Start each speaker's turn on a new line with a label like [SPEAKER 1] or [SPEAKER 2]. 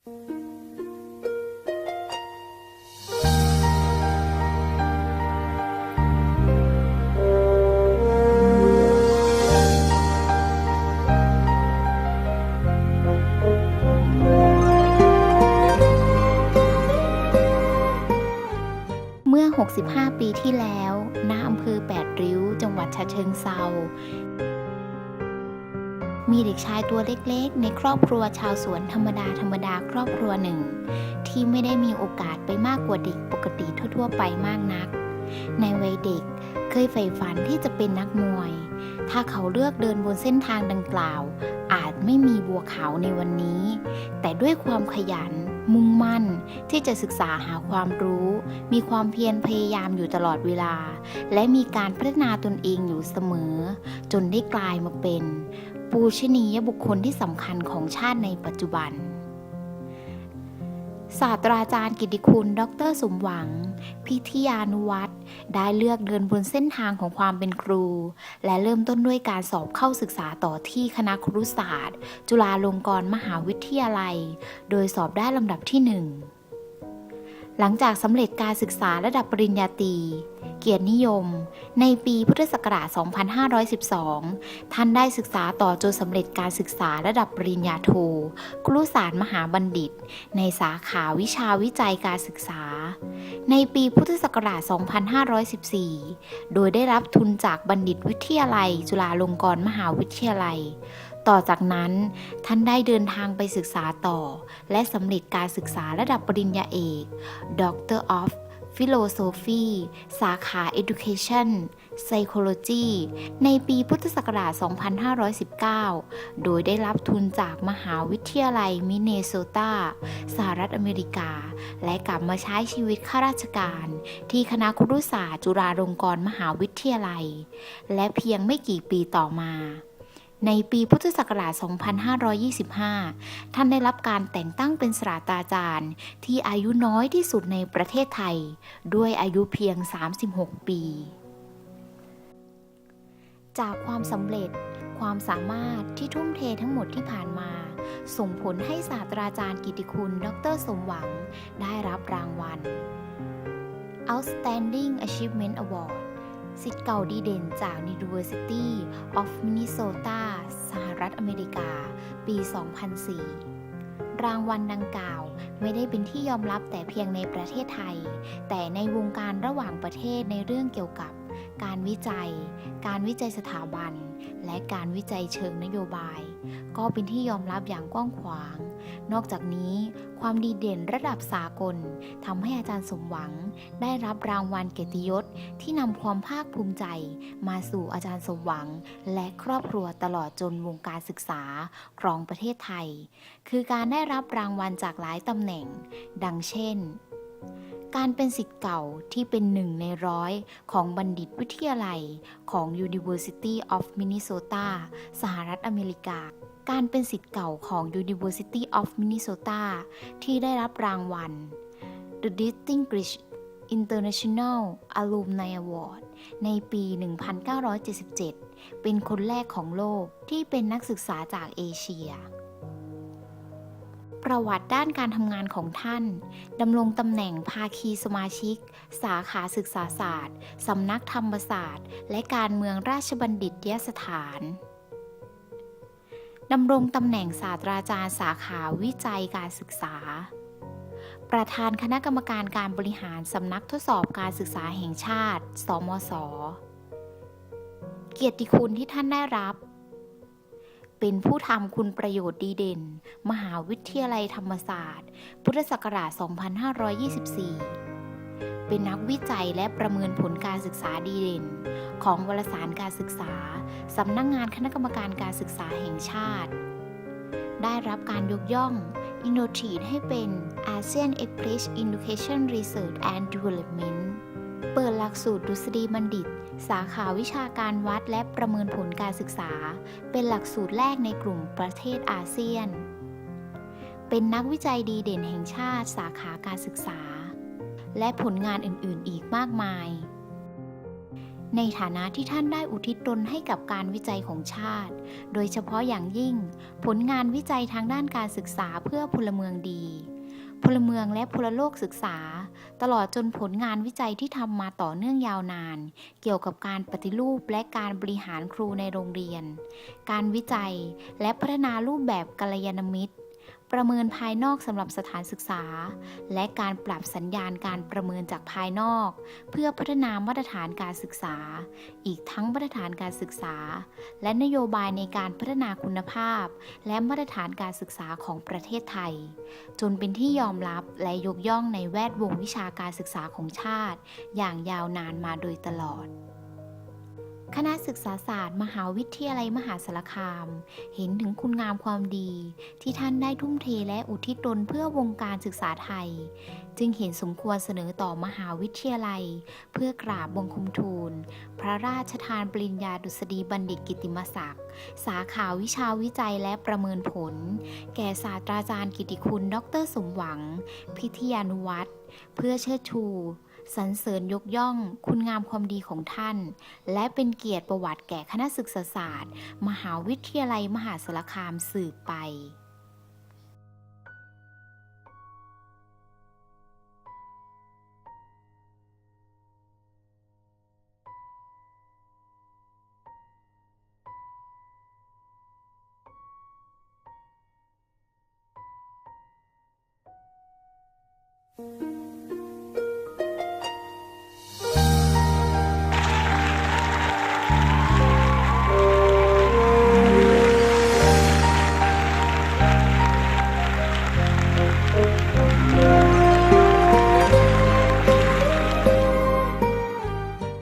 [SPEAKER 1] เมื่อ65 ปีที่แล้ว ณ อำเภอแปดริ้ว จังหวัดฉะเชิงเซา มีเด็กชายตัวเล็กๆ ในครอบครัวชาวสวนธรรมดาธรรมดาครอบครัวหนึ่ง ที่ไม่ได้มีโอกาสไปมากกว่าเด็กปกติทั่วๆ ไปมากนัก ในวัยเด็กเคยใฝ่ฝันที่จะเป็นนักมวย ถ้าเขาเลือกเดินบนเส้นทางดังกล่าว อาจไม่มีบัวขาวในวันนี้ แต่ด้วยความขยัน มุ่งมั่นที่จะศึกษาหาความรู้ มีความเพียรพยายามอยู่ตลอดเวลา และมีการพัฒนาตนเองอยู่เสมอ จนได้กลายมาเป็น ปูชนียบุคคลที่สำคัญของชาติในปัจจุบัน ศาสตราจารย์กิติคุณ ดรสมหวัง พิทยานุวัตรได้เลือกเดินบนเส้นทางของความเป็นครู และเริ่มต้นด้วยการสอบเข้าศึกษาต่อที่คณะครุศาสตร์ จุฬาลงกรณ์มหาวิทยาลัย โดยสอบได้ลำดับที่หนึ่ง หลังจากสำเร็จการศึกษาระดับปริญญาตรี เกียรตินิยม ในปีพุทธศักราช 2512 ท่านได้ศึกษาต่อจนสำเร็จการศึกษาระดับปริญญาโท ครุศาสตร์มหาบัณฑิต ในสาขาวิชาวิจัยการศึกษา ในปีพุทธศักราช 2514 โดยได้รับทุนจากบัณฑิตวิทยาลัย จุฬาลงกรณ์มหาวิทยาลัย ต่อจากนั้นท่านได้เดินทางไปศึกษาต่อ และสำเร็จการศึกษาระดับปริญญาเอก Doctor of Philosophy สาขา Education Psychology ในปีพุทธศักราช 2519 โดยได้รับทุนจากมหาวิทยาลัยมินเนโซตา สหรัฐอเมริกา และกลับมาใช้ชีวิตข้าราชการ ที่คณะครุศาสตร์จุฬาลงกรณ์มหาวิทยาลัย และเพียงไม่กี่ปีต่อมา ในปีพุทธศักราช 2525 ท่านได้รับการแต่งตั้งเป็นศาสตราจารย์ ที่อายุน้อยที่สุดในประเทศไทย ด้วยอายุเพียง 36 ปี จากความสำเร็จความสามารถที่ทุ่มเททั้งหมดที่ผ่านมา ส่งผลให้ศาสตราจารย์กิติคุณ ดรสมหวัง ได้รับรางวัล Outstanding Achievement Award สิทธิ์เก่าดีเด่นจาก University of Minnesota สหรัฐอเมริกา ปี 2004 รางวัลดังกล่าวไม่ได้เป็นที่ยอมรับแต่เพียงในประเทศไทย แต่ในวงการระหว่างประเทศในเรื่องเกี่ยวกับ การวิจัย การวิจัยสถาบัน และการวิจัยเชิงนโยบาย ก็เป็นที่ยอมรับอย่างกว้างขวาง นอกจากนี้ ความดีเด่นระดับสากลทำให้อาจารย์สมหวัง ได้รับรางวัลเกียรติยศที่นำความภาคภูมิใจ มาสู่อาจารย์สมหวัง และครอบครัวตลอดจนวงการศึกษาครองประเทศไทย คือการได้รับรางวัลจากหลายตำแหน่ง ดังเช่น การเป็นสิทธิ์เก่าที่เป็นหนึ่งในร้อยของบัณฑิตวิทยาลัยของ University of Minnesota สหรัฐอเมริกา การเป็นสิทธิ์เก่าของ University of Minnesota ที่ได้รับรางวัล The Distinguished International Alumni Award ในปี 1977 เป็นคนแรกของโลกที่เป็นนักศึกษาจากเอเชีย ประวัติด้านการทำงานของท่านดำรงตำแหน่งภาคีสมาชิก สาขาศึกษาศาสตร์สำนักธรรมศาสตร์ และการเมืองราชบัณฑิตยสถานดำรงตำแหน่งศาสตราจารย์สาขาวิจัยการศึกษา ประธานคณะกรรมการการบริหารสำนักทดสอบการศึกษาแห่งชาติ สมศ เกียรติคุณที่ท่านได้รับ เป็นผู้ทำคุณประโยชน์ดีเด่น มหาวิทยาลัยธรรมศาสตร์ พุทธศักราช 2524 เป็นนักวิจัยและประเมินผลการศึกษาดีเด่น ของวารสารการศึกษา สำนักงงานคณะกรรมการการศึกษาแห่งชาติ ได้รับการยกย่องอินโนทีให้เป็น ASEAN e p r e s s Education Research and Development เปิดหลักสูตรดุษฎีบัณฑิต สาขาวิชาการวัดและประเมินผลการศึกษา เป็นหลักสูตรแรกในกลุ่มประเทศอาเซียน เป็นนักวิจัยดีเด่นแห่งชาติ สาขาการศึกษา และผลงานอื่น ๆ อีกมากมาย ในฐานะที่ท่านได้อุทิศตนให้กับการวิจัยของชาติ โดยเฉพาะอย่างยิ่ง ผลงานวิจัยทางด้านการศึกษาเพื่อพลเมืองดี พลเมืองและพลโลกศึกษา ตลอดจนผลงานวิจัยที่ทำมาต่อเนื่องยาวนาน เกี่ยวกับการปฏิรูปและการบริหารครูในโรงเรียน การวิจัยและพัฒนารูปแบบกัลยาณมิตร ประเมินภายนอกสำหรับสถานศึกษา และการปรับสัญญาณการประเมินจากภายนอก เพื่อพัฒนามาตรฐานการศึกษา อีกทั้งมาตรฐานการศึกษา และนโยบายในการพัฒนาคุณภาพ และมาตรฐานการศึกษาของประเทศไทย จนเป็นที่ยอมรับและยกย่องในแวดวงวิชาการศึกษาของชาติ อย่างยาวนานมาโดยตลอด คณะศึกษาศาสตร์ มหาวิทยาลัยมหาสารคาม เห็นถึงคุณงามความดี ที่ท่านได้ทุ่มเทและอุทิศตนเพื่อวงการศึกษาไทย จึงเห็นสมควรเสนอต่อมหาวิทยาลัย เพื่อกราบบังคมทูล พระราชทานปริญญาดุษฎีบัณฑิตกิติมศักดิ์ สาขาวิชาวิจัยและประเมินผล แก่ศาสตราจารย์กิติคุณ ดรสมหวัง พิทยานุวัตรเพื่อเชิดชู สรรเสริญยกย่องคุณงามความดีของท่าน และเป็นเกียรติประวัติแก่คณะศึกษาศาสตร์ มหาวิทยาลัยมหาสารคามสืบไป
[SPEAKER 2] Thank